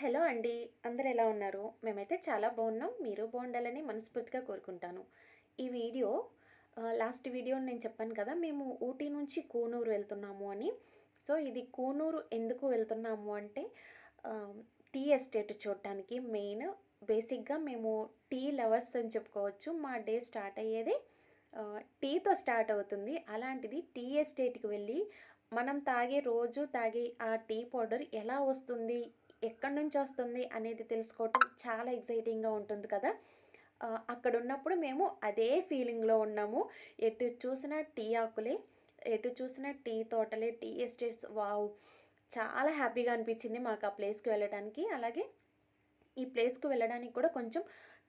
Hello అండి. అందరు ఎలా ఉన్నారు? మేమైతే చాలా బాగున్నాం. మీరు బాగుండాలని మనస్ఫూర్తిగా కోరుకుంటాను. ఈ వీడియో లాస్ట్ వీడియో నేను చెప్పాను కదా మేము ఊటీ నుంచి కూనూరు వెళ్తున్నాము అని. సో ఇది కూనూరు ఎందుకు వెళ్తున్నాము అంటే టీ ఎస్టేట్ చూడటానికి మెయిన్. బేసిక్గా మేము టీ లవర్స్ అని చెప్పుకోవచ్చు. మా డే స్టార్ట్ అయ్యేది టీతో స్టార్ట్ అవుతుంది. అలాంటిది టీ ఎస్టేట్కి వెళ్ళి మనం తాగే రోజు తాగే ఆ టీ పౌడర్ ఎలా వస్తుంది? ఎక్కడి నుంచి వస్తుంది అనేది తెలుసుకోవటం చాలా ఎగ్జైటింగ్గా ఉంటుంది కదా. అక్కడ ఉన్నప్పుడు మేము అదే ఫీలింగ్లో ఉన్నాము. ఎటు చూసిన టీ ఆకులే ఎటు చూసిన టీ తోటలే టీ ఎస్టేట్స్ వావ్! చాలా హ్యాపీగా అనిపించింది మాకు ఆ ప్లేస్కి వెళ్ళడానికి అలాగే ఈ ప్లేస్కి వెళ్ళడానికి కూడా కొంచెం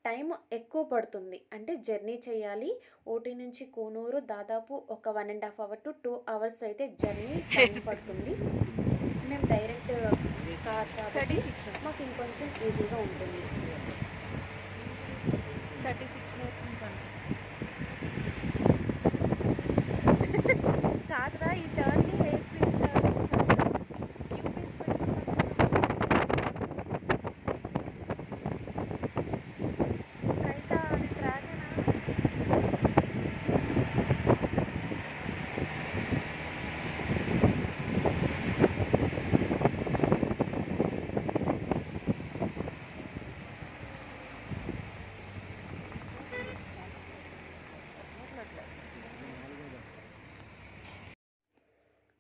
టైం ఎక్కువ పడుతుంది. అంటే జర్నీ చేయాలి. ఊటీ నుంచి కూనూరు దాదాపు ఒక one and half hour to two hours అయితే జర్నీ టైం పడుతుంది. మేము డైరెక్ట్ కార్ థర్టీ సిక్స్. మాకు ఇంకొంచెం ఈజీగా ఉంటుంది. థర్టీ సిక్స్ నేర్పించు అంట కాదురా ఈ టర్న్ని హెయిర్ పిన్ టర్న్స్ అంట యూ పిన్స్ పెట్టుకుని వచ్చేసాం రైటా అది డ్రాగనా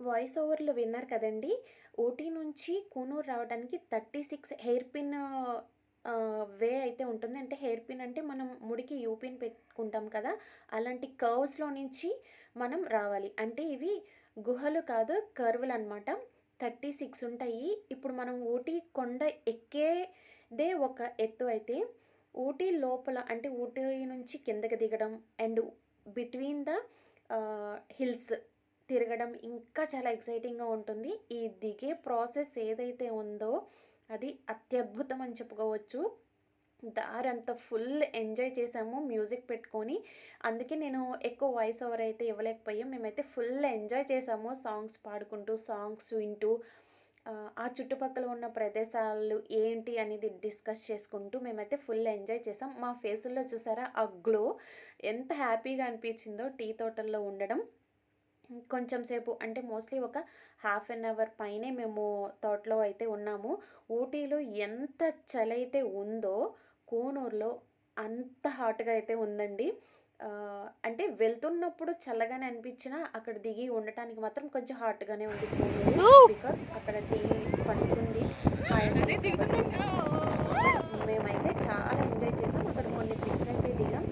వాయిస్ ఓవర్లో విన్నారు కదండి. ఊటీ నుంచి కూనూరు రావడానికి thirty six hair pin way అయితే ఉంటుంది. అంటే హెయిర్ పిన్ అంటే మనం ముడికి యూపిన్ పెట్టుకుంటాం కదా అలాంటి కర్వ్స్లో నుంచి మనం రావాలి. అంటే ఇవి గుహలు కాదు కర్వ్లు అనమాట థర్టీ సిక్స్ ఉంటాయి. ఇప్పుడు మనం ఊటీ కొండ ఎక్కేదే ఒక ఎత్తు అయితే ఊటీ లోపల అంటే ఊటీ నుంచి కిందకి దిగడం అండ్ బిట్వీన్ ద హిల్స్ తిరగడం ఇంకా చాలా ఎక్సైటింగ్గా ఉంటుంది. ఈ దిగే ప్రాసెస్ ఏదైతే ఉందో అది అత్యద్భుతం అని చెప్పుకోవచ్చు. దారంతా ఫుల్ ఎంజాయ్ చేసాము మ్యూజిక్ పెట్టుకొని. అందుకే నేను ఎక్కువ వాయిస్ ఓవర్ అయితే ఇవ్వలేకపోయాం. మేమైతే ఫుల్ ఎంజాయ్ చేసాము సాంగ్స్ పాడుకుంటూ సాంగ్స్ వింటూ. ఆ, చుట్టుపక్కల ఉన్న ప్రదేశాలు ఏంటి అనేది డిస్కస్ చేసుకుంటూ మేమైతే ఫుల్ ఎంజాయ్ చేసాం. మా ఫేసుల్లో చూసారా ఆ గ్లో. ఎంత హ్యాపీగా అనిపించిందో టీ తోటల్లో ఉండడం. కొంచెం సేపు అంటే మోస్ట్లీ ఒక హాఫ్ అన్ అవర్ పైనే మేము తోటలో అయితే ఉన్నాము. ఊటీలో ఎంత చలి అయితే ఉందో కూనూరులో అంత హాట్గా అయితే ఉందండి. అంటే వెళ్తున్నప్పుడు చల్లగానే అనిపించినా అక్కడ దిగి ఉండటానికి మాత్రం కొంచెం హాట్గానే ఉంది బికాస్ అక్కడ టీ పండుతుంది మేమైతే చాలా ఎంజాయ్ చేసాం అక్కడ కొన్ని పిక్స్ అయితే దిగాం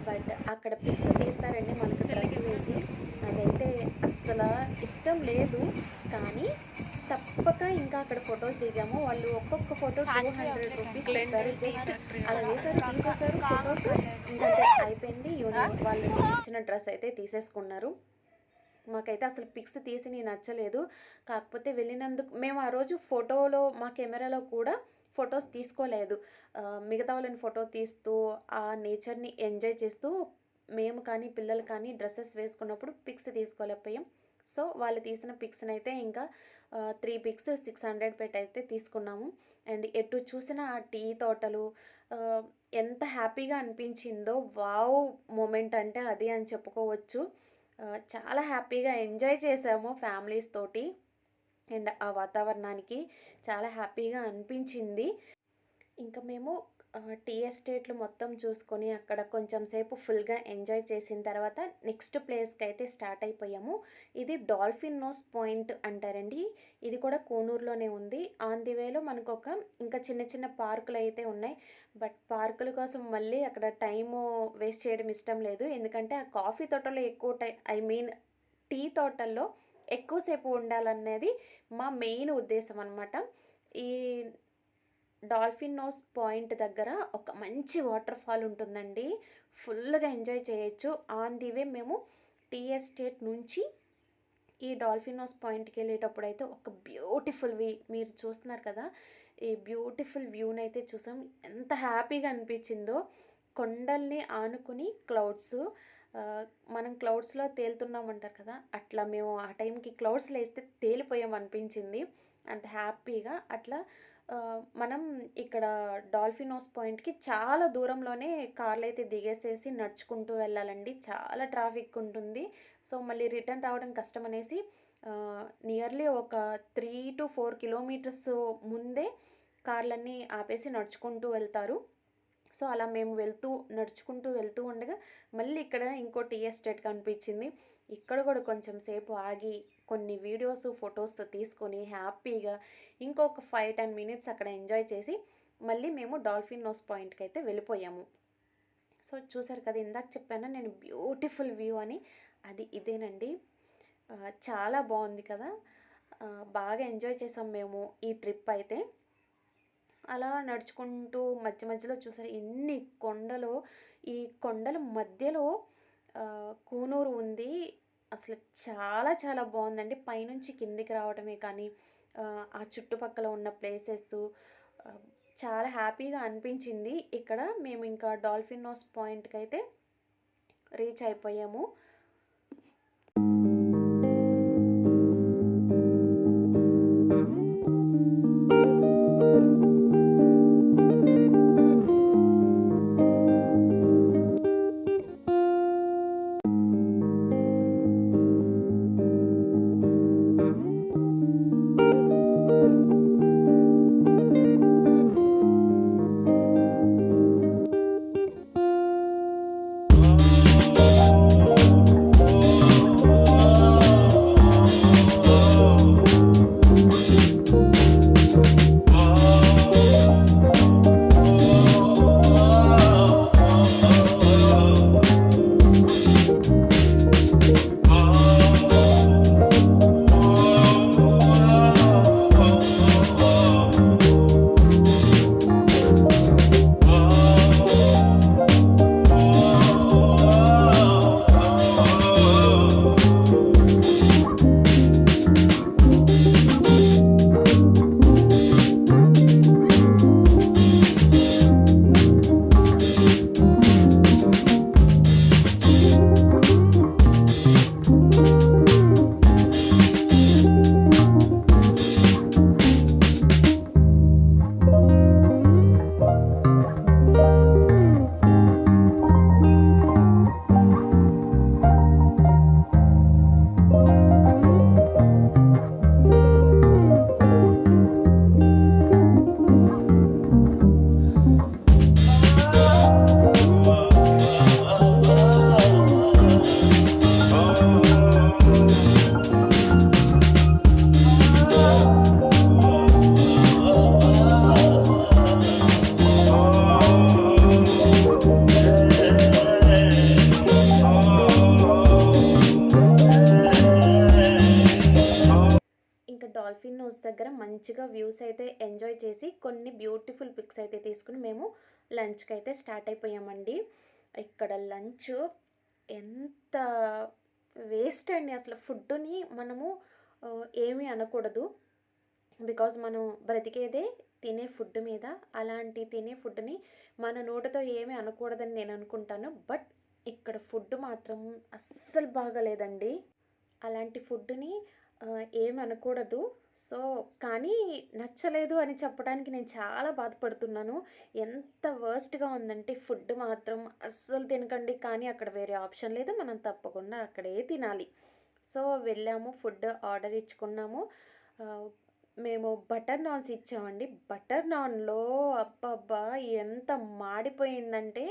బట్ అక్కడ పిక్స్ తీస్తారండి మనకు డ్రెస్ వేసి అదైతే అస్సలు ఇష్టం లేదు కానీ తప్పక ఇంకా అక్కడ ఫొటోస్ దిగాము. వాళ్ళు ఒక్కొక్క ఫోటో టూ హండ్రెడ్ రూపీస్ చెప్పారు జస్ట్ అలా వేసారు తీసేసారు ఫొటోస్ ఇంకా అయిపోయింది. యూనియన్ వాళ్ళు ఇచ్చిన డ్రెస్ అయితే తీసేసుకున్నారు. మాకైతే అసలు పిక్స్ తీసి నేను నచ్చలేదు. కాకపోతే వెళ్ళినందుకు మేము ఆ రోజు ఫోటోలో మా కెమెరాలో కూడా ఫొటోస్ తీసుకోలేదు. మిగతా వాళ్ళని ఫోటో తీస్తూ ఆ నేచర్ని ఎంజాయ్ చేస్తూ మేము కానీ పిల్లలు కానీ డ్రెస్సెస్ వేసుకున్నప్పుడు పిక్స్ తీసుకోలేకపోయాం. సో వాళ్ళు తీసిన పిక్స్ని అయితే ఇంకా త్రీ పిక్స్ సిక్స్ హండ్రెడ్ పెట్టి అయితే తీసుకున్నాము. అండ్ ఎటు చూసిన ఆ టీ తోటలు ఎంత హ్యాపీగా అనిపించిందో వావ్ మూమెంట్ అంటే అది అని చెప్పుకోవచ్చు. చాలా హ్యాపీగా ఎంజాయ్ చేసాము ఫ్యామిలీస్ తోటి. అండ్ ఆ వాతావరణానికి చాలా హ్యాపీగా అనిపించింది. ఇంకా మేము టీ ఎస్టేట్లు మొత్తం చూసుకొని అక్కడ కొంచెం సేపు ఫుల్గా ఎంజాయ్ చేసిన తర్వాత నెక్స్ట్ ప్లేస్కి అయితే స్టార్ట్ అయిపోయాము. ఇది డాల్ఫిన్ నోస్ పాయింట్ అంటారండి. ఇది కూడా కోనూరులోనే ఉంది. ఆన్ ది వేలో మనకు ఒక ఇంకా చిన్న చిన్న పార్కులు అయితే ఉన్నాయి. బట్ పార్కుల కోసం మళ్ళీ అక్కడ టైము వేస్ట్ చేయడం ఇష్టం లేదు. ఎందుకంటే ఆ కాఫీ తోటలో ఎక్కువ టై ఐ మీన్ టీ తోటల్లో ఎక్కువసేపు ఉండాలనేది మా మెయిన్ ఉద్దేశం అనమాట ఈ డాల్ఫిన్ నోస్ పాయింట్ దగ్గర ఒక మంచి వాటర్ ఫాల్ ఉంటుందండి. ఫుల్గా ఎంజాయ్ చేయొచ్చు. ఆన్ ది వే మేము టీ ఎస్టేట్ నుంచి ఈ డాల్ఫినోస్ పాయింట్కి వెళ్ళేటప్పుడు అయితే ఒక బ్యూటిఫుల్ వ్యూ మీరు చూస్తున్నారు కదా ఈ బ్యూటిఫుల్ వ్యూని అయితే చూసాం. ఎంత హ్యాపీగా అనిపించిందో కొండల్ని ఆనుకుని క్లౌడ్స్ మనం క్లౌడ్స్లో తేలుతున్నాం అంటారు కదా అట్లా మేము ఆ టైంకి క్లౌడ్స్లో వేస్తే తేలిపోయాం అనిపించింది. అంత హ్యాపీగా అట్లా మనం ఇక్కడ డాల్ఫినోస్ పాయింట్కి చాలా దూరంలోనే కార్లు అయితే దిగేసేసి నడుచుకుంటూ వెళ్ళాలండి. చాలా ట్రాఫిక్ ఉంటుంది. సో మళ్ళీ రిటర్న్ రావడం కష్టం అనేసి నియర్లీ ఒక త్రీ టు ఫోర్ కిలోమీటర్స్ ముందే కార్లన్నీ ఆపేసి నడుచుకుంటూ వెళ్తారు. సో అలా మేము వెళ్తూ నడుచుకుంటూ వెళ్తూ ఉండగా మళ్ళీ ఇక్కడ ఇంకో టీ ఎస్టేట్ కనిపించింది. ఇక్కడ కూడా కొంచెం సేపు ఆగి కొన్ని వీడియోస్ ఫొటోస్ తీసుకొని హ్యాపీగా ఇంకొక ఫైవ్ టెన్ మినిట్స్ అక్కడ ఎంజాయ్ చేసి మళ్ళీ మేము డాల్ఫిన్ నోస్ పాయింట్కి అయితే వెళ్ళిపోయాము. సో చూసారు కదా ఇందాక చెప్పాను నేను బ్యూటిఫుల్ వ్యూ అని. అది ఇదేనండి. చాలా బాగుంది కదా. బాగా ఎంజాయ్ చేసాం మేము ఈ ట్రిప్ అయితే. అలా నడుచుకుంటూ మధ్య మధ్యలో చూసారు ఎన్ని కొండలు. ఈ కొండల మధ్యలో కూనూరు ఉంది. అసలు చాలా చాలా బాగుందండి. పైనుంచి కిందికి రావడమే కానీ ఆ చుట్టుపక్కల ఉన్న ప్లేసెస్ చాలా హ్యాపీగా అనిపించింది. ఇక్కడ మేము ఇంకా డాల్ఫిన్ నోస్ పాయింట్కి అయితే రీచ్ అయిపోయాము. అయితే ఎంజాయ్ చేసి కొన్ని బ్యూటిఫుల్ పిక్స్ అయితే తీసుకుని మేము లంచ్కి అయితే స్టార్ట్ అయిపోయామండి. ఇక్కడ లంచ్ ఎంత వేస్ట్ అండి అసలు ఫుడ్ని మనము ఏమీ అనకూడదు. బికాజ్ మనం బ్రతికేదే తినే ఫుడ్ మీద అలాంటి తినే ఫుడ్ని మన నోటితో ఏమీ అనకూడదని నేను అనుకుంటాను. బట్ ఇక్కడ ఫుడ్ మాత్రం అస్సలు బాగలేదండి. అలాంటి ఫుడ్ని ఏమి అనకూడదు. సో కానీ నచ్చలేదు అని చెప్పడానికి నేను చాలా బాధపడుతున్నాను. ఎంత వర్స్ట్గా ఉందంటే ఫుడ్ మాత్రం అస్సలు తినకండి. కానీ అక్కడ వేరే ఆప్షన్ లేదు. మనం తప్పకుండా అక్కడే తినాలి. సో వెళ్ళాము ఫుడ్ ఆర్డర్ ఇచ్చుకున్నాము. మేము బటర్ నాన్స్ ఇచ్చామండి. బటర్ నాన్లో అబ్బబ్బా! ఎంత మాడిపోయిందంటే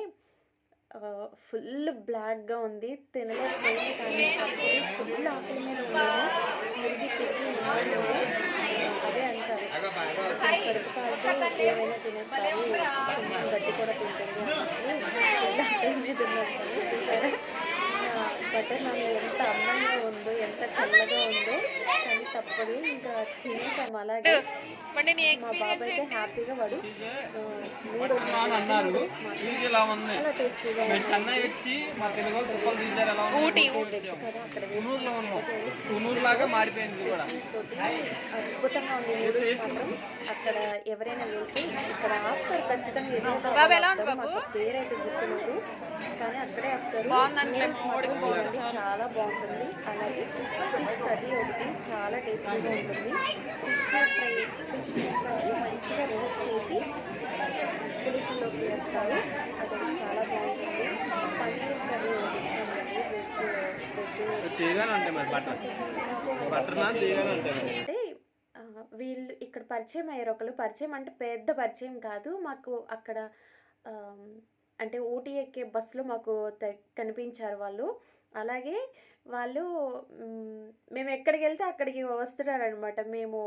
ఫుల్ బ్లాక్గా ఉంది. తినలేదు కానీ ఫుల్ ఆకలి మీద ఉన్నాము తిరిగి తిరిగి ఉన్నాము అదే అంటారు కడుపు కాలితే ఏమైనా తినేస్తారు కొంచెం గడ్డి కూడా తింటుంది చూసారా బటర్ నాన్ ఎంత అందంగా ఉందో ఎంత చల్లగా ఉందో కానీ తప్పదు. ఇంకా తినేసాము అలాగే. మా బాబు ఎక్స్పీరియన్స్ అయితే ఏంటి? హ్యాపీగా వాడు. చాలా టేస్టీగా కదా అక్కడ అద్భుతంగా ఉంది నూడిల్స్ మాత్రం. అక్కడ ఎవరైనా వెళ్తే ఇక్కడ ఆపుతారు ఖచ్చితంగా పేరైతే గుర్తులేదు. కానీ అక్కడే ఆపుతారు. బాగుందంటే నూడిల్స్ మాత్రం బాగుంది. చాలా బాగుంటుంది. అలాగే ఫిష్ కర్రీ ఒకటి చాలా టేస్టీగా ఉంటుంది. ఫిష్ ఫ్రై ఫిష్ ఫ్రై మంచిగా రోస్ట్ చేసి పులుసులోకి వేస్తారు అది చాలా బాగుంటుంది. పన్నీర్ కర్రీ ఒకటి ఇచ్చామండి వెజ్ వెజ్ అయితే వీళ్ళు ఇక్కడ పరిచయం అయ్యారు ఒకరు పరిచయం అంటే పెద్ద పరిచయం కాదు. మాకు అక్కడ అంటే ఊటీ ఎక్కే బస్సులో మాకు కనిపించారు వాళ్ళు. అలాగే వాళ్ళు మేము ఎక్కడికి వెళ్తే అక్కడికి వస్తున్నారనమాట మేము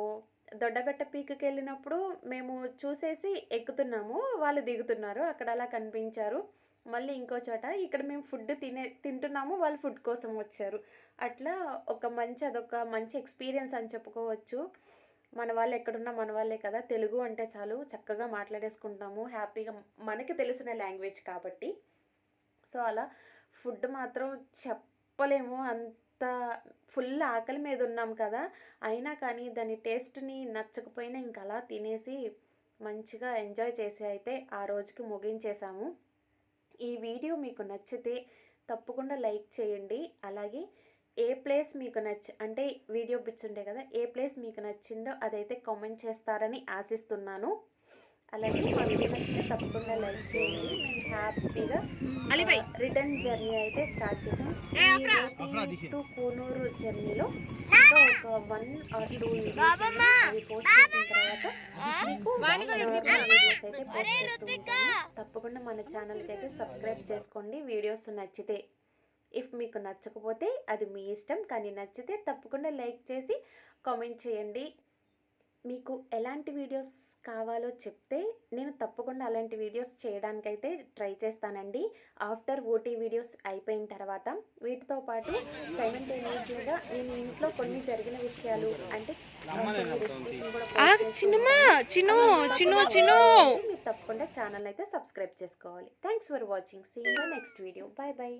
దొడ్డబెట్ట పీక్కి వెళ్ళినప్పుడు మేము చూసేసి ఎక్కుతున్నాము వాళ్ళు దిగుతున్నారు అక్కడ అలా కనిపించారు. మళ్ళీ ఇంకో చోట ఇక్కడ మేము ఫుడ్ తినే తింటున్నాము వాళ్ళు ఫుడ్ కోసం వచ్చారు. అట్లా ఒక మంచి అదొక మంచి ఎక్స్పీరియన్స్ అని చెప్పుకోవచ్చు. మన వాళ్ళు ఎక్కడున్నా మన వాళ్ళే కదా. తెలుగు అంటే చాలు చక్కగా మాట్లాడేసుకుంటాము. హ్యాపీగా మనకి తెలిసిన లాంగ్వేజ్ కాబట్టి. సో అలా ఫుడ్ మాత్రం చెప్ చెప్పలేము. అంత ఫుల్ ఆకలి మీద ఉన్నాం కదా. అయినా కానీ దాని టేస్ట్ని నచ్చకపోయినా ఇంకా అలా తినేసి మంచిగా ఎంజాయ్ చేసి అయితే ఆ రోజుకి ముగించేశాము. ఈ వీడియో మీకు నచ్చితే తప్పకుండా లైక్ చేయండి. అలాగే ఏ ప్లేస్ మీకు నచ్చ అంటే వీడియో బిట్స్ ఉంటాయి కదా ఏ ప్లేస్ మీకు నచ్చిందో అదైతే కామెంట్ చేస్తారని ఆశిస్తున్నాను. అలాగే మా వీడియో నచ్చితే తప్పకుండా లైక్ చేయండి. మేము హ్యాపీగా రిటర్న్ జర్నీ అయితే స్టార్ట్ చేసాం. ఈ టు కూనూరు జర్నీలో ఇంకా ఒక వన్ ఆర్ టూ వీడియోస్ అవి పోస్ట్ చేసిన తర్వాత అయితే పోస్ట్ చేస్తూ తప్పకుండా మన ఛానల్కి అయితే సబ్స్క్రైబ్ చేసుకోండి. వీడియోస్ నచ్చితే. ఇఫ్ మీకు నచ్చకపోతే అది మీ ఇష్టం. కానీ నచ్చితే తప్పకుండా లైక్ చేసి కామెంట్ చేయండి. మీకు ఎలాంటి వీడియోస్ కావాలో చెప్తే నేను తప్పకుండా అలాంటి వీడియోస్ చేయడానికైతే ట్రై చేస్తానండి. ఆఫ్టర్ ఓటీ వీడియోస్ అయిపోయిన తర్వాత వీటితో పాటు సైమల్టేనియస్గా నేను ఇంట్లో కొన్ని జరిగిన విషయాలు అంటే తప్పకుండా చిన్ను. మీరు తప్పకుండా ఛానల్ అయితే సబ్స్క్రైబ్ చేసుకోవాలి. Thanks for watching see in the next video bye bye